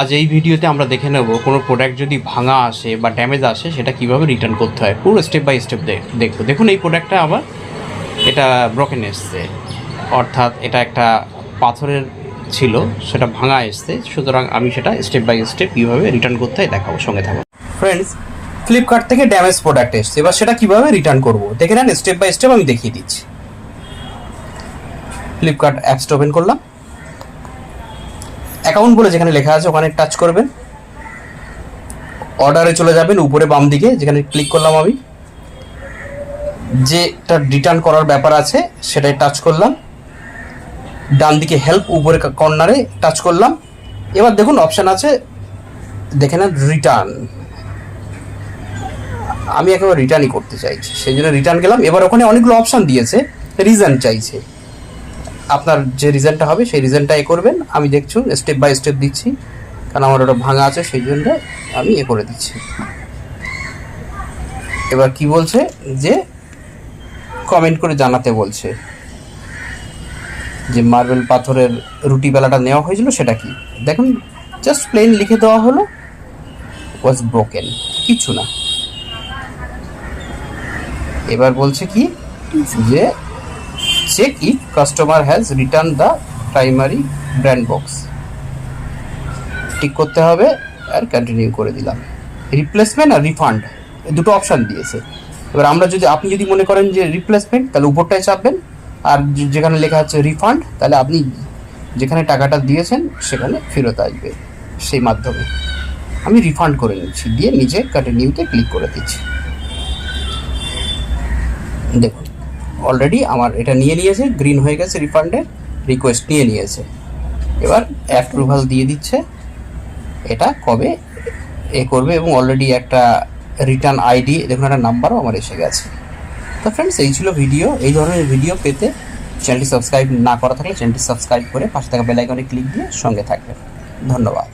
আজ এই ভিডিওতে আমরা দেখে নেব কোনো প্রোডাক্ট যদি ভাঙা আসে বা ড্যামেজ আসে, সেটা কীভাবে রিটার্ন করতে হয়। পুরো স্টেপ বাই স্টেপ দেখব। দেখুন এই প্রোডাক্টটা আবার এটা ব্রকেন এসছে। অর্থাৎ এটা একটা পাথরের ছিল, সেটা ভাঙা এসছে। সুতরাং আমি সেটা স্টেপ বাই স্টেপ কীভাবে রিটার্ন করতে হয় দেখাবো, সঙ্গে থাকব ফ্রেন্ডস ফ্লিপকার্ট থেকে ড্যামেজ প্রোডাক্ট এসছে। এবার সেটা কীভাবে রিটার্ন করব? দেখে নেন স্টেপ বাই স্টেপ আমি দেখিয়ে দিচ্ছি। ফ্লিপকার্ট অ্যাপসটা ওপেন করলাম। অ্যাকাউন্ট বলে যেখানে লেখা আছে, ওখানে টাচ করবেন। অর্ডারে চলে যাবেন উপরে বাম দিকে, যেখানে ক্লিক করলাম আমি। যেটা রিটার্ন করার ব্যাপার আছে, সেটাই টাচ করলাম। ডান দিকে হেল্প উপরে কর্নারে টাচ করলাম। এবার দেখুন অপশান আছে, দেখে নেন রিটার্ন আমি একেবারে রিটার্নই করতে চাইছি, সেই জন্য রিটার্ন গেলাম। এবার ওখানে অনেকগুলো অপশান দিয়েছে রিজন চাইছে। আপনার যে রিজনটা হবে, সেই রিজনটা এ করবেন। আমি দেখছুন স্টেপ বাই স্টেপ দিচ্ছি। কারণ আমার ওটা ভাঙা আছে, সেই জন্য আমি এ করে দিচ্ছি। এবার কি বলছে? যে কমেন্ট করে জানাতে বলছে। যে মার্বেল পাথরের রুটি বেলাটা নেওয়া হয়েছিল, সেটা কি? দেখুন জাস্ট প্লেন লিখে দেওয়া হলো ওয়াজ ব্রোকেন কিছু না। এবার বলছে কি? যে check if customer has return the primary brand box ঠিক করতে হবে আর কন্টিনিউ করে দিলাম। রিপ্লেসমেন্ট আর রিফান্ড দুটো অপশান দিয়েছে। এবার আমরা যদি, আপনি যদি মনে করেন যে রিপ্লেসমেন্ট তাহলে উপরটায় চাপবেন। আর যেখানে লেখা আছে রিফান্ড তাহলে আপনি যেখানে টাকাটা দিয়েছেন, সেখানে ফেরত আসবে সেই মাধ্যমে। আমি রিফান্ড করে নিচ্ছি, দিয়ে নিজে কন্টিনিউতে ক্লিক করে দিচ্ছি। দেখুন অলরেডি আমার এটা নিয়ে নিয়েছে গ্রিন হয়ে গেছে রিফান্ডে রিকোয়েস্ট নিয়ে নিয়েছে। এবার অ্যাপ্রুভাল দিয়ে দিচ্ছে, এটা কবে এ করবে এবং অলরেডি একটা রিটার্ন আইডি দেখুন একটা নাম্বারও আমার এসে গেছে। তো ফ্রেন্ডস এই ছিল ভিডিও এই ধরনের ভিডিও পেতে চ্যানেলটি সাবস্ক্রাইব না করা থাকলে চ্যানেলটি সাবস্ক্রাইব করে পাশে থাকা বেল আইকনে ক্লিক দিয়ে সঙ্গে থাকবেন। ধন্যবাদ।